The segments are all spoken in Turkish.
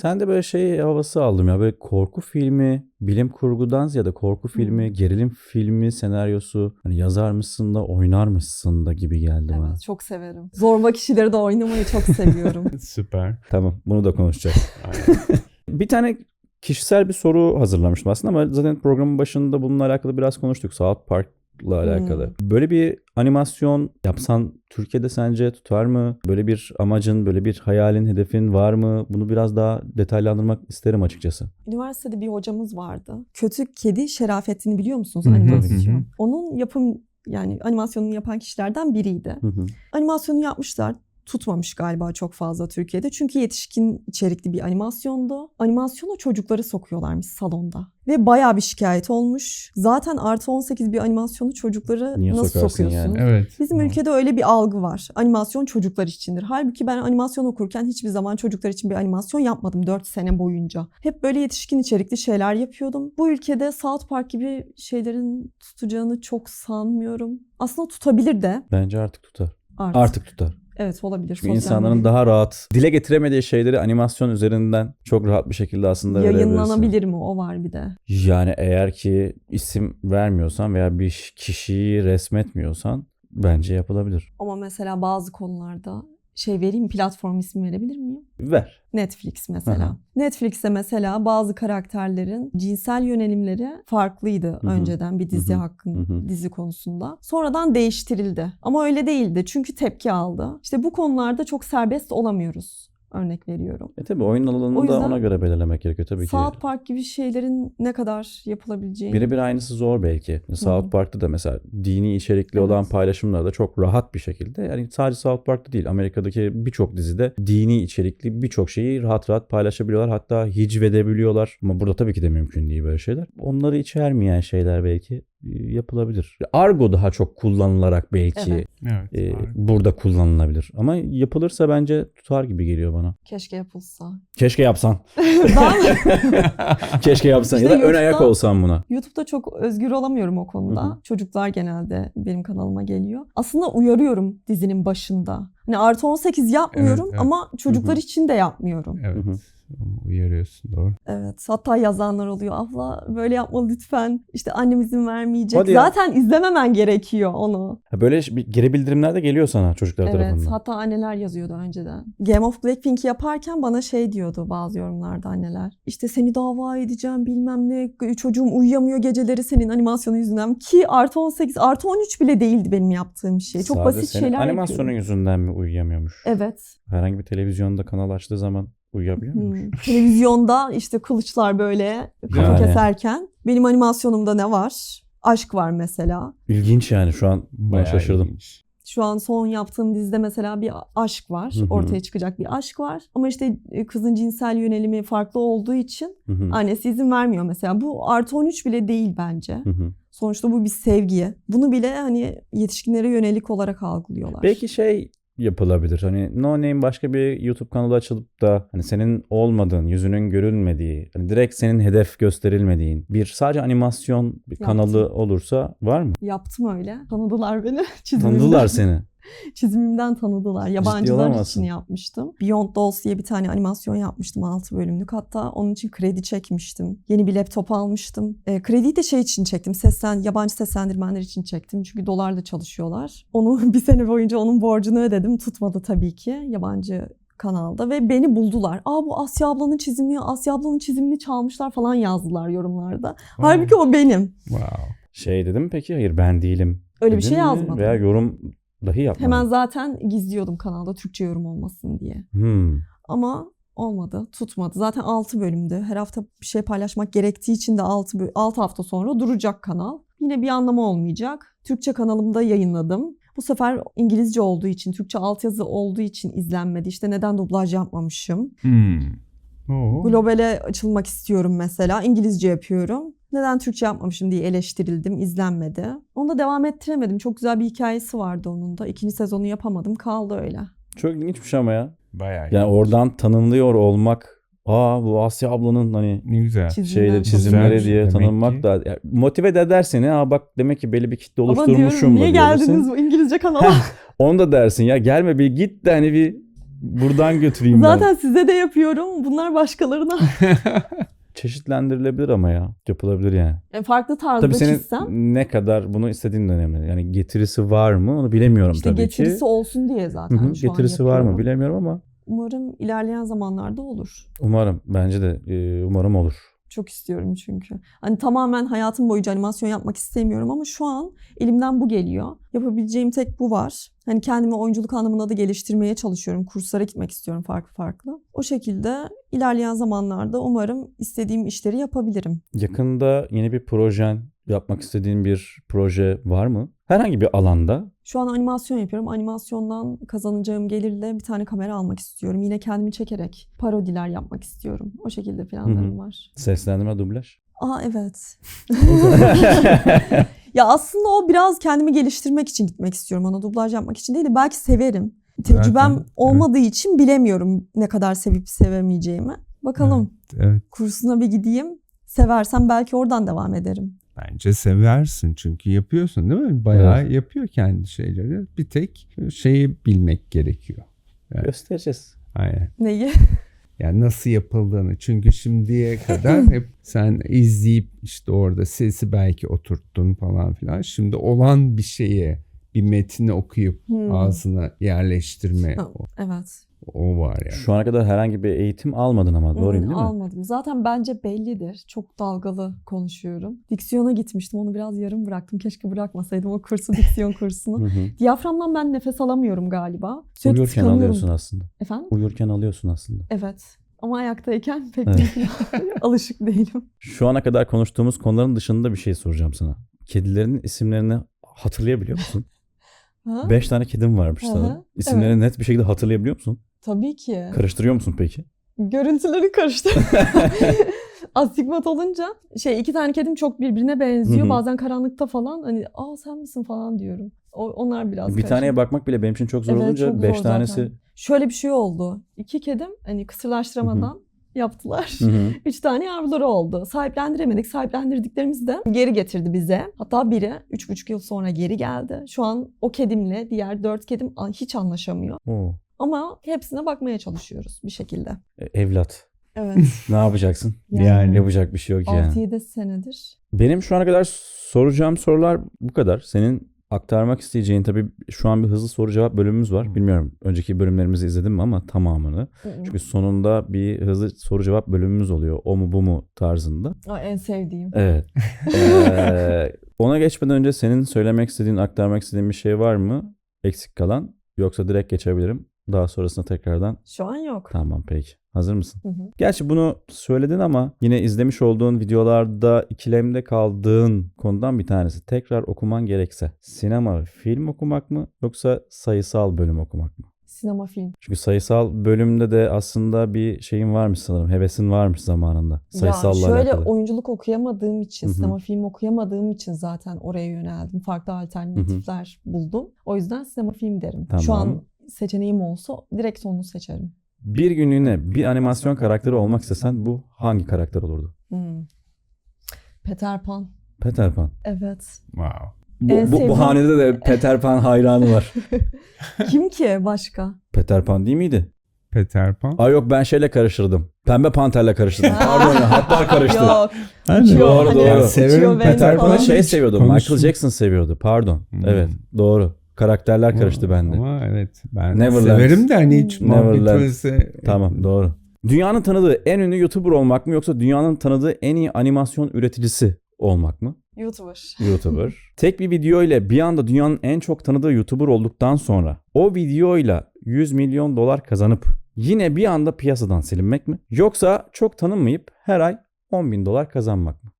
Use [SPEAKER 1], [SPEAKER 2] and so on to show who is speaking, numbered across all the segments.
[SPEAKER 1] Sen de böyle şey havası aldım ya. Böyle korku filmi, bilim kurgudan ziyade korku filmi, gerilim filmi senaryosu. Hani yazar mısın da oynar mısın da gibi geldi bana.
[SPEAKER 2] Evet çok severim. Zorba kişileri de oynamayı çok seviyorum.
[SPEAKER 3] Süper.
[SPEAKER 1] Tamam bunu da konuşacağız.
[SPEAKER 3] Aynen.
[SPEAKER 1] bir tane kişisel bir soru hazırlamıştım aslında ama zaten programın başında bununla alakalı biraz konuştuk. South Park'la alakalı. Böyle bir animasyon yapsan Türkiye'de sence tutar mı? Böyle bir amacın, böyle bir hayalin, hedefin var mı? Bunu biraz daha detaylandırmak isterim açıkçası.
[SPEAKER 2] Üniversitede bir hocamız vardı. Kötü Kedi Şerafettin'i biliyor musunuz? Animasyon. Onun yapım yani animasyonunu yapan kişilerden biriydi.
[SPEAKER 1] Hı hı.
[SPEAKER 2] Animasyonu yapmışlar. Tutmamış galiba çok fazla Türkiye'de. Çünkü yetişkin içerikli bir animasyondu. Animasyona çocukları sokuyorlarmış salonda. Ve bayağı bir şikayet olmuş. Zaten artı 18 bir animasyonu çocukları
[SPEAKER 1] Niye
[SPEAKER 2] nasıl sokuyorsun?
[SPEAKER 1] yani?
[SPEAKER 3] Evet.
[SPEAKER 2] Bizim
[SPEAKER 3] Hı.
[SPEAKER 2] ülkede öyle bir algı var. Animasyon çocuklar içindir. Halbuki ben animasyon okurken hiçbir zaman çocuklar için bir animasyon yapmadım 4 sene boyunca. Hep böyle yetişkin içerikli şeyler yapıyordum. Bu ülkede South Park gibi şeylerin tutacağını çok sanmıyorum. Aslında tutabilir de
[SPEAKER 1] Bence artık tutar.
[SPEAKER 2] artık.
[SPEAKER 1] Artık tutar.
[SPEAKER 2] Evet olabilir.
[SPEAKER 1] Çünkü
[SPEAKER 2] Sosyal
[SPEAKER 1] insanların
[SPEAKER 2] medya.
[SPEAKER 1] daha rahat dile getiremediği şeyleri animasyon üzerinden çok rahat bir şekilde aslında
[SPEAKER 2] yayınlanabilir mi? O var bir de.
[SPEAKER 1] Yani eğer ki isim vermiyorsan veya bir kişiyi resmetmiyorsan bence yapılabilir.
[SPEAKER 2] Ama mesela bazı konularda şey vereyim platform ismi verebilir miyim?
[SPEAKER 1] Ver.
[SPEAKER 2] Netflix mesela.
[SPEAKER 1] Aha.
[SPEAKER 2] Netflix'te mesela bazı karakterlerin cinsel yönelimleri farklıydı
[SPEAKER 1] Hı hı.
[SPEAKER 2] önceden bir dizi
[SPEAKER 1] Hı hı.
[SPEAKER 2] hakkın
[SPEAKER 1] Hı hı.
[SPEAKER 2] dizi konusunda. Sonradan değiştirildi. Ama öyle değildi çünkü tepki aldı. İşte bu konularda çok serbest olamıyoruz. Örnek veriyorum.
[SPEAKER 1] E tabi oyun alanını da ona göre belirlemek gerekiyor tabii ki.
[SPEAKER 2] South Park gibi şeylerin ne kadar yapılabileceği.
[SPEAKER 1] Birebir aynısı zor belki. South Park'ta da mesela dini içerikli
[SPEAKER 2] Evet.
[SPEAKER 1] olan paylaşımlar da çok rahat bir şekilde. Yani sadece South Park'ta değil Amerika'daki birçok dizide dini içerikli birçok şeyi rahat rahat paylaşabiliyorlar. Hatta hicvedebiliyorlar. Ama burada tabii ki de mümkün değil böyle şeyler. Onları içermeyen şeyler belki yapılabilir. Argo daha çok kullanılarak belki
[SPEAKER 2] Evet.
[SPEAKER 3] Evet.
[SPEAKER 1] e,
[SPEAKER 3] var.
[SPEAKER 1] burada kullanılabilir. Ama yapılırsa bence tutar gibi geliyor bana.
[SPEAKER 2] Keşke yapılsa.
[SPEAKER 1] Keşke yapsan. Keşke yapsan.
[SPEAKER 2] İşte
[SPEAKER 1] ya da ön
[SPEAKER 2] YouTube'da-
[SPEAKER 1] ayak olsan buna.
[SPEAKER 2] YouTube'da çok özgür olamıyorum o konuda.
[SPEAKER 1] Hı hı.
[SPEAKER 2] Çocuklar genelde benim kanalıma geliyor. Aslında uyarıyorum dizinin başında. Hani artı 18 yapmıyorum
[SPEAKER 3] Evet, evet.
[SPEAKER 2] ama çocuklar
[SPEAKER 1] Hı hı.
[SPEAKER 2] için de yapmıyorum.
[SPEAKER 3] evet. Uyarıyorsun doğru.
[SPEAKER 2] Evet. Hatta yazanlar oluyor. Abla böyle yapma lütfen. İşte annem izin vermeyecek.
[SPEAKER 1] Hadi ya.
[SPEAKER 2] Zaten izlememen gerekiyor onu.
[SPEAKER 1] Ha, Böyle bir geri bildirimler de geliyor sana çocuklar
[SPEAKER 2] Evet.
[SPEAKER 1] tarafından.
[SPEAKER 2] Hatta anneler yazıyordu önceden. Game of Blackpink'i yaparken bana şey diyordu bazı yorumlarda anneler. İşte seni dava edeceğim bilmem ne. Çocuğum uyuyamıyor geceleri senin animasyonu yüzünden. Ki artı 18, artı 13 bile değildi benim yaptığım şey. Çok
[SPEAKER 1] Sadece
[SPEAKER 2] basit şeyler
[SPEAKER 1] Animasyonun
[SPEAKER 2] yapıyorum.
[SPEAKER 1] yüzünden mi uyuyamıyormuş?
[SPEAKER 2] Evet.
[SPEAKER 1] Herhangi bir televizyonda kanal açtığı zaman uyuyabiliyor muymuş?
[SPEAKER 2] Hmm. Televizyonda işte kılıçlar böyle kafa
[SPEAKER 1] Yani.
[SPEAKER 2] keserken benim animasyonumda ne var? Aşk var mesela.
[SPEAKER 1] İlginç yani şu an
[SPEAKER 3] Bayağı
[SPEAKER 1] şaşırdım.
[SPEAKER 3] ilginç.
[SPEAKER 2] Şu an son yaptığım dizide mesela bir aşk var.
[SPEAKER 1] Hı hı.
[SPEAKER 2] Ortaya çıkacak bir aşk var. Ama işte e, kızın cinsel yönelimi farklı olduğu için
[SPEAKER 1] Hı hı.
[SPEAKER 2] annesi izin vermiyor mesela. Bu artı 13 bile değil bence.
[SPEAKER 1] Hı hı.
[SPEAKER 2] Sonuçta bu bir sevgi. Bunu bile hani yetişkinlere yönelik olarak algılıyorlar.
[SPEAKER 1] Belki şey yapılabilir. Hani no name başka bir YouTube kanalı açılıp da hani senin olmadığın, yüzünün görülmediği, hani direkt senin hedef gösterilmediğin bir sadece animasyon bir
[SPEAKER 2] Yaptım.
[SPEAKER 1] kanalı olursa var mı?
[SPEAKER 2] Yaptım öyle. Tanıdılar beni. Çizimimden.
[SPEAKER 1] Tanıdılar seni.
[SPEAKER 2] Çizimimden tanıdılar. Yabancılar için yapmıştım. Beyond Dolls diye bir tane animasyon yapmıştım 6 bölümlük. Hatta onun için kredi çekmiştim. Yeni bir laptop almıştım. E, krediyi de şey için çektim. Seslen, yabancı seslendirmenler için çektim. Çünkü dolarla çalışıyorlar. Onu bir sene boyunca onun borcunu ödedim. Tutmadı tabii ki yabancı kanalda ve beni buldular. Aa bu Asya ablanın çizimi, Asya ablanın çizimini çalmışlar falan yazdılar yorumlarda. Halbuki o benim.
[SPEAKER 3] Wow.
[SPEAKER 1] Şey dedim peki? Hayır ben değilim.
[SPEAKER 2] Öyle bir
[SPEAKER 1] Dedin
[SPEAKER 2] şey
[SPEAKER 1] mi?
[SPEAKER 2] yazmadım.
[SPEAKER 1] Veya yorum dahi yapmadın.
[SPEAKER 2] Hemen zaten gizliyordum kanalda Türkçe yorum olmasın diye.
[SPEAKER 1] Hmm.
[SPEAKER 2] Ama olmadı, tutmadı. Zaten 6 bölümdü. Her hafta bir şey paylaşmak gerektiği için de 6, 6 hafta sonra duracak kanal. Yine bir anlamı olmayacak. Türkçe kanalımda yayınladım. Bu sefer İngilizce olduğu için, Türkçe altyazı olduğu için izlenmedi. İşte neden dublaj yapmamışım.
[SPEAKER 3] Hmm. Oo.
[SPEAKER 2] Globale açılmak istiyorum mesela. İngilizce yapıyorum. Neden Türkçe yapmamışım diye eleştirildim, izlenmedi. Onu da devam ettiremedim. Çok güzel bir hikayesi vardı onun da. İkinci sezonu yapamadım, kaldı öyle.
[SPEAKER 1] Çok ilginçmiş ama ya.
[SPEAKER 3] Bayağı
[SPEAKER 1] Yani
[SPEAKER 3] ilginç.
[SPEAKER 1] oradan tanınıyor olmak. Aa bu Asya ablanın hani
[SPEAKER 3] Ne güzel.
[SPEAKER 2] Çizimler
[SPEAKER 1] şeyleri çizimleri
[SPEAKER 3] Güzelmiş
[SPEAKER 1] diye
[SPEAKER 3] demek
[SPEAKER 1] tanınmak
[SPEAKER 3] ki.
[SPEAKER 1] da yani motive de eder seni. Aa bak demek ki belli bir kitle
[SPEAKER 2] Ama
[SPEAKER 1] oluşturmuşum
[SPEAKER 2] diyorum
[SPEAKER 1] da
[SPEAKER 2] niye
[SPEAKER 1] diyorsun.
[SPEAKER 2] geldiniz bu İngilizce kanala?
[SPEAKER 1] Onu da dersin ya gelme bir git de hani bir buradan götüreyim ben.
[SPEAKER 2] Zaten size de yapıyorum. Bunlar başkalarına.
[SPEAKER 1] Çeşitlendirilebilir ama ya. Yapılabilir yani.
[SPEAKER 2] E, Farklı tarzda
[SPEAKER 1] Tabii senin
[SPEAKER 2] çizsem.
[SPEAKER 1] ne kadar bunu istediğin önemli. Yani getirisi var mı onu bilemiyorum
[SPEAKER 2] İşte
[SPEAKER 1] tabii
[SPEAKER 2] getirisi
[SPEAKER 1] ki.
[SPEAKER 2] olsun diye zaten
[SPEAKER 1] hı,
[SPEAKER 2] şu an
[SPEAKER 1] getirisi var mı bilemiyorum ama
[SPEAKER 2] Umarım ilerleyen zamanlarda olur.
[SPEAKER 1] umarım bence de e, umarım olur.
[SPEAKER 2] Çok istiyorum çünkü. Hani tamamen hayatım boyunca animasyon yapmak istemiyorum ama şu an elimden bu geliyor. Yapabileceğim tek bu var. Hani kendimi oyunculuk anlamında da geliştirmeye çalışıyorum. Kurslara gitmek istiyorum farklı farklı. O şekilde ilerleyen zamanlarda umarım istediğim işleri yapabilirim.
[SPEAKER 1] Yakında yeni bir projen, yapmak istediğin bir proje var mı? Herhangi bir alanda.
[SPEAKER 2] Şu an animasyon yapıyorum. Animasyondan kazanacağım gelirle bir tane kamera almak istiyorum. Yine kendimi çekerek parodiler yapmak istiyorum. O şekilde planlarım var.
[SPEAKER 1] Seslendirme, dublaj.
[SPEAKER 2] Aa evet. ya aslında o biraz kendimi geliştirmek için gitmek istiyorum. Ona dublaj yapmak için değil de belki severim. Tecrübem
[SPEAKER 3] Zaten,
[SPEAKER 2] olmadığı için bilemiyorum ne kadar sevip sevemeyeceğimi. Bakalım
[SPEAKER 3] Evet.
[SPEAKER 2] kursuna bir gideyim. Seversem belki oradan devam ederim.
[SPEAKER 3] Bence seversin çünkü yapıyorsun değil mi? Bayağı yapıyor kendi şeyleri. Bir tek şeyi bilmek gerekiyor. Evet.
[SPEAKER 1] Göstereceğiz.
[SPEAKER 3] Aynen.
[SPEAKER 2] Neyi?
[SPEAKER 3] Yani nasıl yapıldığını. Çünkü şimdiye kadar hep sen izleyip işte orada sesi belki oturttun falan filan. Şimdi olan bir şeye bir metni okuyup
[SPEAKER 2] Hmm.
[SPEAKER 3] ağzına yerleştirme
[SPEAKER 2] Evet.
[SPEAKER 3] O var yani.
[SPEAKER 1] Şu ana kadar herhangi bir eğitim almadın ama doğru
[SPEAKER 2] Hmm,
[SPEAKER 1] değil mi?
[SPEAKER 2] Almadım. Zaten bence bellidir. Çok dalgalı konuşuyorum. Diksiyona gitmiştim. Onu biraz yarım bıraktım. Keşke bırakmasaydım o kursu, diksiyon kursunu. Diyaframdan ben nefes alamıyorum galiba. Sürekli
[SPEAKER 1] Uyurken
[SPEAKER 2] tıkanıyorum.
[SPEAKER 1] alıyorsun aslında.
[SPEAKER 2] Efendim?
[SPEAKER 1] Uyurken alıyorsun aslında.
[SPEAKER 2] Evet. Ama ayaktayken pek
[SPEAKER 1] Evet.
[SPEAKER 2] alışık değilim.
[SPEAKER 1] Şu ana kadar konuştuğumuz konuların dışında bir şey soracağım sana. Kedilerin isimlerini hatırlayabiliyor musun?
[SPEAKER 2] Ha?
[SPEAKER 1] Beş tane kedim varmış sana. İsimlerini net bir şekilde hatırlayabiliyor musun?
[SPEAKER 2] Tabii ki.
[SPEAKER 1] Karıştırıyor musun peki?
[SPEAKER 2] Görüntüleri karıştı. Astigmat olunca şey iki tane kedim çok birbirine benziyor.
[SPEAKER 1] Hı hı.
[SPEAKER 2] Bazen karanlıkta falan hani aa sen misin falan diyorum. O, onlar biraz
[SPEAKER 1] bir taneye
[SPEAKER 2] karışık.
[SPEAKER 1] bakmak bile benim için çok zor
[SPEAKER 2] Evet,
[SPEAKER 1] olunca
[SPEAKER 2] çok zor
[SPEAKER 1] beş
[SPEAKER 2] zaten.
[SPEAKER 1] tanesi...
[SPEAKER 2] Şöyle bir şey oldu. İki kedim hani kısırlaştırmadan yaptılar.
[SPEAKER 1] Hı hı.
[SPEAKER 2] Üç tane yavruları oldu. Sahiplendiremedik. Sahiplendirdiklerimizi de geri getirdi bize. Hatta biri üç buçuk yıl sonra geri geldi. Şu an o kedimle diğer dört kedim hiç anlaşamıyor.
[SPEAKER 1] Oo.
[SPEAKER 2] Ama hepsine bakmaya çalışıyoruz bir şekilde.
[SPEAKER 1] E, Evlat.
[SPEAKER 2] Evet.
[SPEAKER 1] Ne yapacaksın?
[SPEAKER 3] Yani.
[SPEAKER 1] Yapacak bir şey yok yani.
[SPEAKER 2] 6-7 senedir.
[SPEAKER 1] Benim şu ana kadar soracağım sorular bu kadar. Senin aktarmak isteyeceğin tabii şu an bir hızlı soru cevap bölümümüz var. Bilmiyorum önceki bölümlerimizi izledim mi ama tamamını. Çünkü sonunda bir hızlı soru cevap bölümümüz oluyor. O mu bu mu tarzında.
[SPEAKER 2] Aa, en sevdiğim.
[SPEAKER 1] Evet. Ee, ona geçmeden önce senin söylemek istediğin, aktarmak istediğin bir şey var mı? Eksik kalan. Yoksa direkt geçebilirim. Daha sonrasında tekrardan.
[SPEAKER 2] Şu an yok.
[SPEAKER 1] Tamam peki. Hazır mısın?
[SPEAKER 2] Hı hı.
[SPEAKER 1] Gerçi bunu söyledin ama yine izlemiş olduğun videolarda ikilemde kaldığın konudan bir tanesi. Tekrar okuman gerekse sinema, film okumak mı yoksa sayısal bölüm okumak mı?
[SPEAKER 2] Sinema film.
[SPEAKER 1] Çünkü sayısal bölümde de aslında bir şeyin varmış sanırım. Hevesin varmış zamanında. Sayısalla
[SPEAKER 2] ya şöyle
[SPEAKER 1] alakalı.
[SPEAKER 2] oyunculuk okuyamadığım için,
[SPEAKER 1] Hı hı.
[SPEAKER 2] sinema film okuyamadığım için zaten oraya yöneldim. Farklı alternatifler buldum. O yüzden sinema film derim. Şu
[SPEAKER 1] Tamam.
[SPEAKER 2] an seçeneğim olsa direkt onu seçerim.
[SPEAKER 1] Bir günlüğüne bir animasyon karakteri olmak istesen bu hangi karakter olurdu?
[SPEAKER 2] Hmm. Peter Pan.
[SPEAKER 1] Peter Pan.
[SPEAKER 2] Evet.
[SPEAKER 3] Wow.
[SPEAKER 1] Bu,
[SPEAKER 2] En
[SPEAKER 1] bu, bu hanede de Peter Pan hayranı var.
[SPEAKER 2] Kim ki başka?
[SPEAKER 1] Peter Pan değil miydi?
[SPEAKER 3] Peter Pan.
[SPEAKER 1] Ay yok ben şeyle karıştırdım. Pembe Panter'le karıştırdım. Pardon ya hatlar karıştı.
[SPEAKER 2] Yok.
[SPEAKER 3] Hani
[SPEAKER 1] Doğru,
[SPEAKER 2] hani
[SPEAKER 1] doğru.
[SPEAKER 3] Severim
[SPEAKER 2] ve
[SPEAKER 1] Peter. Pan'ı şey seviyordu.
[SPEAKER 3] Konuşsun.
[SPEAKER 1] Michael Jackson seviyordu. Pardon.
[SPEAKER 3] Hmm.
[SPEAKER 1] Evet doğru. Karakterler karıştı
[SPEAKER 3] Ama-
[SPEAKER 1] bende.
[SPEAKER 3] Ama evet ben
[SPEAKER 1] Neverland.
[SPEAKER 3] severim de hani hiç muhabbet
[SPEAKER 1] Tamam doğru. Dünyanın tanıdığı en ünlü YouTuber olmak mı yoksa dünyanın tanıdığı en iyi animasyon üreticisi olmak mı?
[SPEAKER 2] YouTuber.
[SPEAKER 1] YouTuber. Tek bir video ile bir anda dünyanın en çok tanıdığı YouTuber olduktan sonra o videoyla 100 milyon dolar kazanıp yine bir anda piyasadan silinmek mi? Yoksa çok tanınmayıp her ay 10 bin dolar kazanmak mı?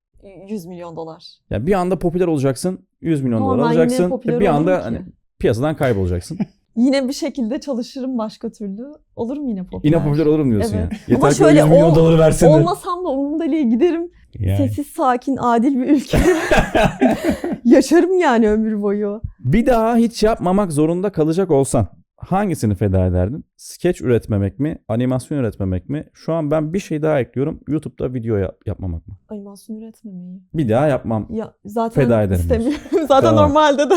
[SPEAKER 2] 100 milyon dolar.
[SPEAKER 1] Ya bir anda popüler olacaksın, 100 milyon
[SPEAKER 2] Ama
[SPEAKER 1] dolar alacaksın. e bir anda hani piyasadan kaybolacaksın.
[SPEAKER 2] Yine bir şekilde çalışırım başka türlü. Olurum yine popüler.
[SPEAKER 1] Yine popüler olurum diyorsun
[SPEAKER 2] Evet.
[SPEAKER 1] ya. Yeter
[SPEAKER 2] Ama
[SPEAKER 1] ki
[SPEAKER 2] şöyle
[SPEAKER 1] o 100 milyon doları versin.
[SPEAKER 2] Olmasam da umurumda değil giderim.
[SPEAKER 3] Yani.
[SPEAKER 2] Sessiz, sakin, adil bir ülke. Yaşarım yani ömür boyu.
[SPEAKER 1] Bir daha hiç yapmamak zorunda kalacak olsan hangisini feda ederdin? Skeç üretmemek mi? Animasyon üretmemek mi? Şu an ben bir şey daha ekliyorum. YouTube'da video yap- yapmamak mı?
[SPEAKER 2] Animasyon üretmemeyi.
[SPEAKER 1] Bir daha yapmam.
[SPEAKER 2] Ya zaten
[SPEAKER 1] Feda ederim
[SPEAKER 2] istemiyorum. zaten
[SPEAKER 1] Tamam.
[SPEAKER 2] normalde de.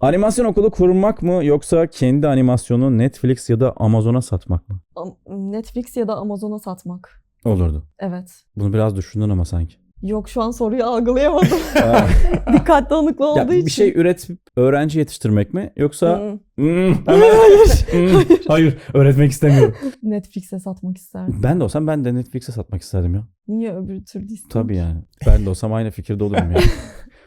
[SPEAKER 1] Animasyon okulu kurmak mı yoksa kendi animasyonu Netflix ya da Amazon'a satmak mı?
[SPEAKER 2] Netflix ya da Amazon'a satmak.
[SPEAKER 1] Olurdu.
[SPEAKER 2] Evet.
[SPEAKER 1] Bunu biraz düşündün ama sanki.
[SPEAKER 2] Yok şu an soruyu algılayamadım. Dikkat dağınıklığı olduğu
[SPEAKER 1] ya
[SPEAKER 2] için.
[SPEAKER 1] bir şey üretip öğrenci yetiştirmek mi yoksa
[SPEAKER 2] Hmm.
[SPEAKER 1] Hmm,
[SPEAKER 2] Hayır.
[SPEAKER 1] hmm, hayır öğretmek istemiyorum.
[SPEAKER 2] Netflix'e satmak isterdim.
[SPEAKER 1] Ben de olsam ben de Netflix'e satmak isterdim ya.
[SPEAKER 2] Niye öbür türlü istedim?
[SPEAKER 1] Tabii yani. Ben de olsam aynı fikirde olurum ya.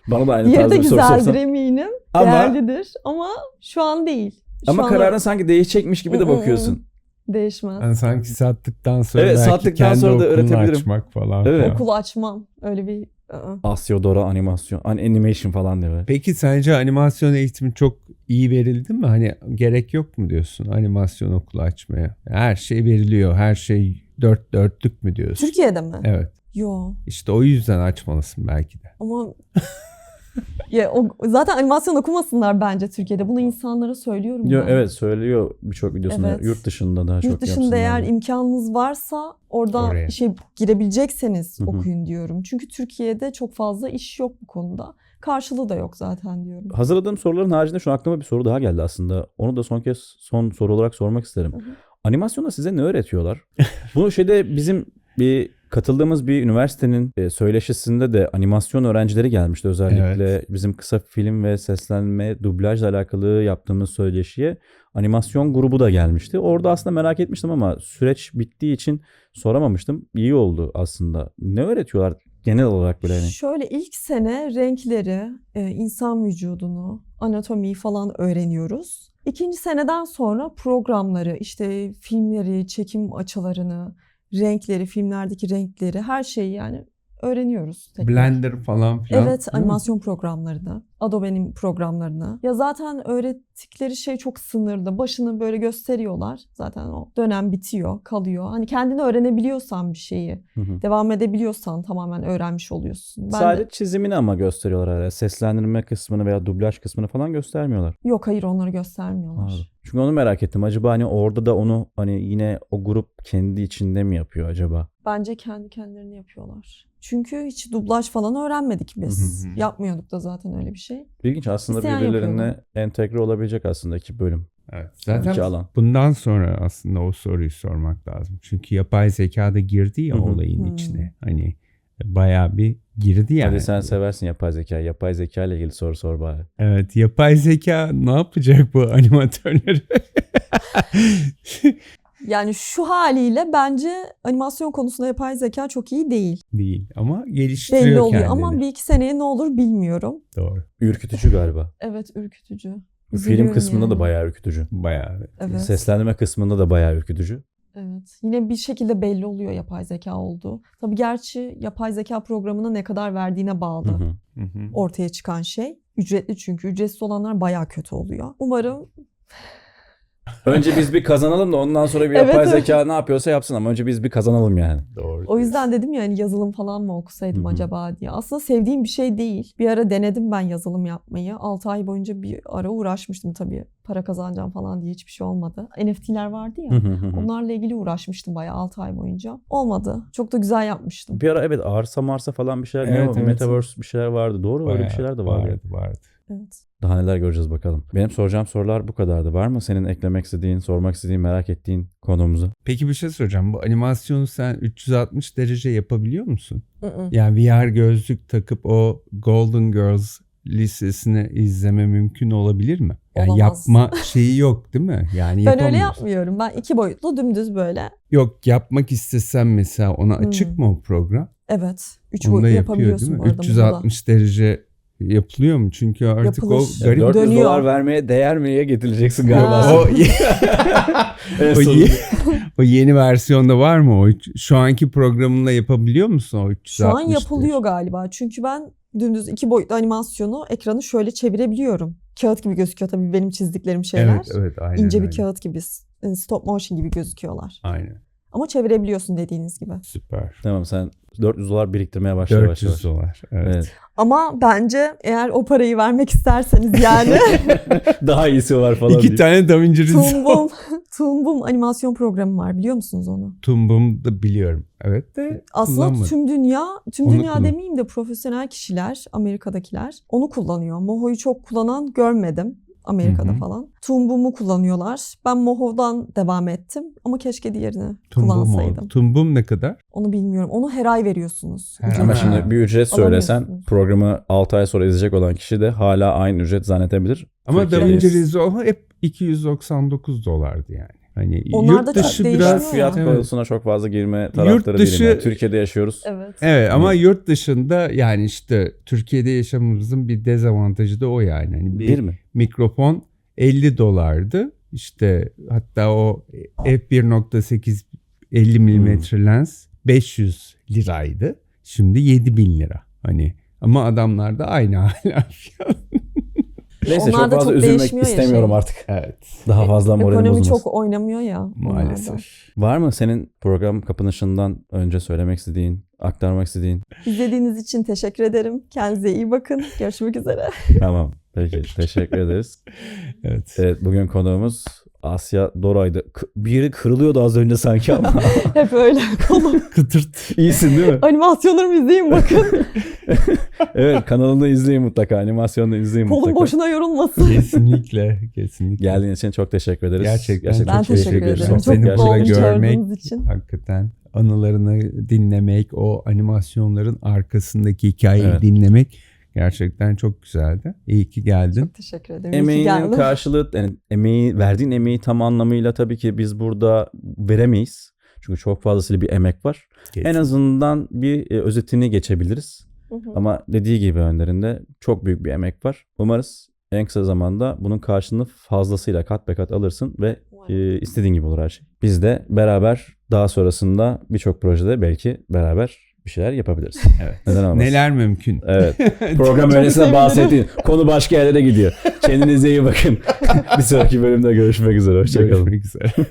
[SPEAKER 1] Bana da aynı
[SPEAKER 2] Diğeri
[SPEAKER 1] tarzda bir soru
[SPEAKER 2] güzeldir
[SPEAKER 1] sorsan.
[SPEAKER 2] eminim.
[SPEAKER 1] Ama-
[SPEAKER 2] Değerlidir ama şu an değil. Şu
[SPEAKER 1] Ama
[SPEAKER 2] an
[SPEAKER 1] kararın sanki değişecekmiş gibi de
[SPEAKER 2] Mm, mm,
[SPEAKER 1] bakıyorsun.
[SPEAKER 2] değişmez.
[SPEAKER 3] Yani sanki sattıktan sonra
[SPEAKER 1] Evet,
[SPEAKER 3] belki
[SPEAKER 1] sattıktan
[SPEAKER 3] kendi
[SPEAKER 1] sonra da
[SPEAKER 3] okulunu
[SPEAKER 1] öğretebilirim.
[SPEAKER 3] açmak falan.
[SPEAKER 1] Evet.
[SPEAKER 3] filan.
[SPEAKER 2] Okul açmam. Öyle bir ı-ı.
[SPEAKER 1] Asyodora animasyon, an- animation falan diye böyle.
[SPEAKER 3] Peki sence animasyon eğitimi çok iyi verildi mi? Hani gerek yok mu diyorsun animasyon okulu açmaya? Her şey veriliyor. Her şey dört dörtlük mü diyorsun?
[SPEAKER 2] Türkiye'de mi?
[SPEAKER 3] Evet.
[SPEAKER 2] Yo.
[SPEAKER 3] İşte o yüzden açmalısın belki de.
[SPEAKER 2] Ama ya o, zaten animasyon okumasınlar bence Türkiye'de. Bunu insanlara söylüyorum
[SPEAKER 1] Yo,
[SPEAKER 2] ben.
[SPEAKER 1] evet söylüyor birçok videosunda.
[SPEAKER 2] Evet.
[SPEAKER 1] Yurt dışında daha çok
[SPEAKER 2] Yurt dışında eğer
[SPEAKER 1] diye.
[SPEAKER 2] imkanınız varsa orada
[SPEAKER 3] Oraya.
[SPEAKER 2] işe girebilecekseniz
[SPEAKER 1] Hı hı.
[SPEAKER 2] okuyun diyorum. Çünkü Türkiye'de çok fazla iş yok bu konuda. Karşılığı da yok zaten diyorum.
[SPEAKER 1] Hazırladığım soruların haricinde şu an aklıma bir soru daha geldi aslında. Onu da son kez son soru olarak sormak isterim.
[SPEAKER 2] Hı hı.
[SPEAKER 1] Animasyonda size ne öğretiyorlar? Bu şeyde bizim bir katıldığımız bir üniversitenin e, söyleşisinde de animasyon öğrencileri gelmişti. Özellikle bizim kısa film ve seslenme, dublajla alakalı yaptığımız söyleşiye animasyon grubu da gelmişti. Orada aslında merak etmiştim ama süreç bittiği için soramamıştım. İyi oldu aslında. Ne öğretiyorlar genel olarak böyle hani?
[SPEAKER 2] Şöyle ilk sene renkleri, e, insan vücudunu, anatomiyi falan öğreniyoruz. İkinci seneden sonra programları, işte filmleri, çekim açılarını, renkleri, filmlerdeki renkleri, her şeyi yani öğreniyoruz. tekrar.
[SPEAKER 3] Blender falan filan.
[SPEAKER 2] Evet,
[SPEAKER 3] değil mi?
[SPEAKER 2] animasyon programlarını, Adobe'nin programlarını. Ya zaten öğrettikleri şey çok sınırlı. Başını böyle gösteriyorlar. Zaten o dönem bitiyor, kalıyor. Hani kendini öğrenebiliyorsan bir şeyi,
[SPEAKER 1] Hı hı.
[SPEAKER 2] devam edebiliyorsan tamamen öğrenmiş oluyorsun. Ben de-
[SPEAKER 1] Sadece çizimini ama gösteriyorlar hala. Seslendirme kısmını veya dublaj kısmını falan göstermiyorlar.
[SPEAKER 2] Yok hayır onları göstermiyorlar.
[SPEAKER 1] Pardon. Çünkü onu merak ettim. Acaba hani orada da onu hani yine o grup kendi içinde mi yapıyor acaba?
[SPEAKER 2] Bence kendi kendilerini yapıyorlar. Çünkü hiç dublaj falan öğrenmedik biz.
[SPEAKER 3] Hı hı hı.
[SPEAKER 2] Yapmıyorduk da zaten öyle bir şey.
[SPEAKER 1] İlginç aslında
[SPEAKER 2] İsteyen
[SPEAKER 1] birbirlerine
[SPEAKER 2] yapıyordu.
[SPEAKER 1] entegre olabilecek aslında iki bölüm.
[SPEAKER 3] Evet.
[SPEAKER 1] iki
[SPEAKER 3] Zaten
[SPEAKER 1] alan.
[SPEAKER 3] bundan sonra aslında o soruyu sormak lazım. Çünkü yapay zeka da girdi ya olayın içine. Hani bayağı bir girdi yani.
[SPEAKER 1] Hadi sen seversin yapay zeka. Yapay zeka ile ilgili soru sor bari.
[SPEAKER 3] Evet yapay zeka ne yapacak bu animatörleri?
[SPEAKER 2] Yani şu haliyle bence animasyon konusunda yapay zeka çok iyi değil.
[SPEAKER 3] Değil ama geliştiriyor
[SPEAKER 2] Belli oluyor
[SPEAKER 3] kendini.
[SPEAKER 2] ama bir iki seneye ne olur bilmiyorum.
[SPEAKER 3] Doğru.
[SPEAKER 1] Ürkütücü galiba.
[SPEAKER 2] Evet ürkütücü.
[SPEAKER 1] Film
[SPEAKER 2] Üzülüyorum
[SPEAKER 1] kısmında da
[SPEAKER 2] yani.
[SPEAKER 1] bayağı ürkütücü.
[SPEAKER 3] Bayağı.
[SPEAKER 2] Evet.
[SPEAKER 1] Seslendirme kısmında da bayağı ürkütücü.
[SPEAKER 2] Evet. Yine bir şekilde belli oluyor yapay zeka olduğu. Tabii gerçi yapay zeka programına ne kadar verdiğine bağlı
[SPEAKER 1] Hı hı.
[SPEAKER 3] Hı hı.
[SPEAKER 2] ortaya çıkan şey. Ücretli çünkü. Ücretsiz olanlar bayağı kötü oluyor. Umarım
[SPEAKER 1] Önce biz bir kazanalım da ondan sonra bir
[SPEAKER 2] Evet,
[SPEAKER 1] yapay
[SPEAKER 2] evet.
[SPEAKER 1] zeka ne yapıyorsa yapsın ama önce biz bir kazanalım yani.
[SPEAKER 3] Doğru.
[SPEAKER 2] o yüzden dedim ya hani yazılım falan mı okusaydım
[SPEAKER 1] Hı hı.
[SPEAKER 2] acaba diye. Aslında sevdiğim bir şey değil. Bir ara denedim ben yazılım yapmayı. 6 ay boyunca bir ara uğraşmıştım tabii. Para kazanacağım falan diye hiçbir şey olmadı. NFT'ler vardı ya. Onlarla ilgili uğraşmıştım bayağı 6 ay boyunca. Olmadı. Çok da güzel yapmıştım.
[SPEAKER 1] bir ara evet arsa marsa falan bir şeyler ne
[SPEAKER 3] Evet,
[SPEAKER 1] o?
[SPEAKER 3] evet.
[SPEAKER 1] Metaverse bir şeyler vardı. Doğru öyle bir şeyler de vardı.
[SPEAKER 3] Vardı vardı.
[SPEAKER 2] Evet.
[SPEAKER 1] Daha neler göreceğiz bakalım. Benim soracağım sorular bu kadardı. Var mı senin eklemek istediğin, sormak istediğin, merak ettiğin konumuzu?
[SPEAKER 3] Peki bir şey soracağım. Bu animasyonu sen 360 derece yapabiliyor musun? Yani VR gözlük takıp o Golden Girls listesini izleme mümkün olabilir mi? Yani
[SPEAKER 2] Olamaz.
[SPEAKER 3] yapma şeyi yok değil mi? Yani
[SPEAKER 2] Ben öyle yapmıyorum. Ben iki boyutlu dümdüz böyle.
[SPEAKER 3] Yok yapmak istesem mesela ona açık
[SPEAKER 2] Hmm.
[SPEAKER 3] mı o program?
[SPEAKER 2] Evet. Üç
[SPEAKER 3] Onu
[SPEAKER 2] boyutlu
[SPEAKER 3] yapıyor
[SPEAKER 2] yapabiliyorsun
[SPEAKER 3] değil
[SPEAKER 2] bu
[SPEAKER 3] mi?
[SPEAKER 2] arada.
[SPEAKER 3] 360 derece yapılıyor mu? Çünkü artık
[SPEAKER 2] Yapılır.
[SPEAKER 3] o garip
[SPEAKER 1] 400
[SPEAKER 2] Dönüyor.
[SPEAKER 1] dolar vermeye değer miye getireceksin galiba.
[SPEAKER 3] o,
[SPEAKER 1] En
[SPEAKER 3] o,
[SPEAKER 1] sonunda.
[SPEAKER 3] ye- o yeni versiyonda var mı o? Şu anki programınla yapabiliyor musun o 360
[SPEAKER 2] Şu an yapılıyor galiba. Çünkü ben dümdüz iki boyutlu animasyonu ekranı şöyle çevirebiliyorum. Kağıt gibi gözüküyor tabii benim çizdiklerim şeyler.
[SPEAKER 3] Evet evet aynen
[SPEAKER 2] İnce bir
[SPEAKER 3] öyle.
[SPEAKER 2] kağıt gibi stop motion gibi gözüküyorlar.
[SPEAKER 3] Aynen
[SPEAKER 2] Ama çevirebiliyorsun dediğiniz gibi.
[SPEAKER 3] süper.
[SPEAKER 1] Tamam sen 400 dolar biriktirmeye başla yavaş
[SPEAKER 3] 400
[SPEAKER 1] yavaş.
[SPEAKER 3] dolar. Evet.
[SPEAKER 1] Evet.
[SPEAKER 2] Ama bence eğer o parayı vermek isterseniz yani
[SPEAKER 1] Daha iyisi var falan
[SPEAKER 3] İki
[SPEAKER 1] diye.
[SPEAKER 3] tane Da Vinci Resolve.
[SPEAKER 2] Tumbum, Boom animasyon programı var biliyor musunuz onu?
[SPEAKER 3] Tumbum da biliyorum. Evet de
[SPEAKER 2] Aslında
[SPEAKER 3] kullanmadım.
[SPEAKER 2] tüm dünya, tüm
[SPEAKER 3] Onu
[SPEAKER 2] dünya
[SPEAKER 3] kullan-
[SPEAKER 2] demeyeyim de profesyonel kişiler, Amerika'dakiler onu kullanıyor. Moho'yu çok kullanan görmedim. Amerika'da
[SPEAKER 3] Hı hı.
[SPEAKER 2] falan. Boom'u kullanıyorlar. Ben Moho'dan devam ettim ama keşke diğerini
[SPEAKER 3] Tumbum
[SPEAKER 2] kullansaydım.
[SPEAKER 3] oldu. Tumbum ne kadar?
[SPEAKER 2] Onu bilmiyorum. Onu her ay veriyorsunuz.
[SPEAKER 3] Her
[SPEAKER 2] ücret
[SPEAKER 1] Ama
[SPEAKER 3] Ha.
[SPEAKER 1] şimdi bir ücret söylesen programı 6 ay sonra izleyecek olan kişi de hala aynı ücret zannedebilir.
[SPEAKER 3] Ama
[SPEAKER 1] Türkiye'deyiz.
[SPEAKER 3] DaVinci Resolve hep 299 dolardı yani. Hani
[SPEAKER 2] Onlar da
[SPEAKER 3] yurt
[SPEAKER 2] çok
[SPEAKER 3] dışı
[SPEAKER 2] değişmiyor
[SPEAKER 3] biraz
[SPEAKER 2] ya.
[SPEAKER 1] Fiyat
[SPEAKER 3] Evet.
[SPEAKER 1] konusuna çok fazla girme taraftarı
[SPEAKER 3] dışı-
[SPEAKER 1] değilim. Yani Türkiye'de yaşıyoruz.
[SPEAKER 2] Evet.
[SPEAKER 3] Evet ama yurt dışında yani işte Türkiye'de yaşamamızın bir dezavantajı da o yani. Hani bir,
[SPEAKER 1] Bir mi?
[SPEAKER 3] mikrofon 50 dolardı. İşte hatta o f1.8 50 mm lens 500 liraydı. Şimdi 7000 lira. Hani ama adamlar da aynı hala fiyat.
[SPEAKER 1] Neyse
[SPEAKER 2] Onlar
[SPEAKER 1] çok
[SPEAKER 2] da
[SPEAKER 1] fazla
[SPEAKER 2] çok
[SPEAKER 1] üzülmek
[SPEAKER 2] değişmiyor ya
[SPEAKER 1] istemiyorum
[SPEAKER 2] şey.
[SPEAKER 1] artık.
[SPEAKER 3] Evet.
[SPEAKER 1] Daha fazla moralim
[SPEAKER 2] Ekonomi
[SPEAKER 1] bozulmasın.
[SPEAKER 2] çok oynamıyor ya. onlarda.
[SPEAKER 3] Maalesef.
[SPEAKER 1] Var mı senin program kapanışından önce söylemek istediğin, aktarmak istediğin?
[SPEAKER 2] İzlediğiniz için teşekkür ederim. Kendinize iyi bakın. Görüşmek üzere.
[SPEAKER 1] tamam. Peki. Teşekkür ederiz.
[SPEAKER 3] Evet.
[SPEAKER 1] Evet bugün konuğumuz Asya Doray'dı. K- Bir yeri kırılıyordu az önce sanki ama.
[SPEAKER 2] Hep öyle. Kolum.
[SPEAKER 3] Kıtırt.
[SPEAKER 1] İyisin değil mi?
[SPEAKER 2] Animasyonlarımı izleyin bakın.
[SPEAKER 1] evet kanalını izleyin mutlaka. Animasyonunu izleyin
[SPEAKER 2] Kolum
[SPEAKER 1] mutlaka.
[SPEAKER 2] boşuna yorulmasın.
[SPEAKER 3] kesinlikle. Kesinlikle.
[SPEAKER 1] Geldiğin için çok teşekkür ederiz.
[SPEAKER 3] Gerçekten
[SPEAKER 2] Ben
[SPEAKER 3] çok
[SPEAKER 2] teşekkür
[SPEAKER 3] ederiz.
[SPEAKER 2] ederim. Çok
[SPEAKER 3] Seni burada görmek
[SPEAKER 2] için.
[SPEAKER 3] hakikaten anılarını dinlemek, o animasyonların arkasındaki hikayeyi
[SPEAKER 1] Evet.
[SPEAKER 3] dinlemek gerçekten çok güzeldi. İyi ki geldin.
[SPEAKER 2] Çok teşekkür ederim.
[SPEAKER 1] Emeğinin karşılığı, yani emeği, verdiğin emeği tam anlamıyla tabii ki biz burada veremeyiz. Çünkü çok fazlasıyla bir emek var. En azından bir e, özetini geçebiliriz.
[SPEAKER 2] Hı hı.
[SPEAKER 1] Ama dediği gibi önlerinde çok büyük bir emek var. Umarız en kısa zamanda bunun karşılığını fazlasıyla kat be kat alırsın ve e, istediğin gibi olur her şey. Biz de beraber daha sonrasında birçok projede belki beraber bir şeyler yapabiliriz. Evet. Neden olmasın?
[SPEAKER 3] Neler mümkün.
[SPEAKER 1] Evet. Program öylesine
[SPEAKER 2] sevinirim.
[SPEAKER 1] bahsettiğin konu başka yerlere gidiyor. Kendinize iyi bakın. bir sonraki bölümde görüşmek üzere. Hoşçakalın.
[SPEAKER 3] Görüşmek üzere.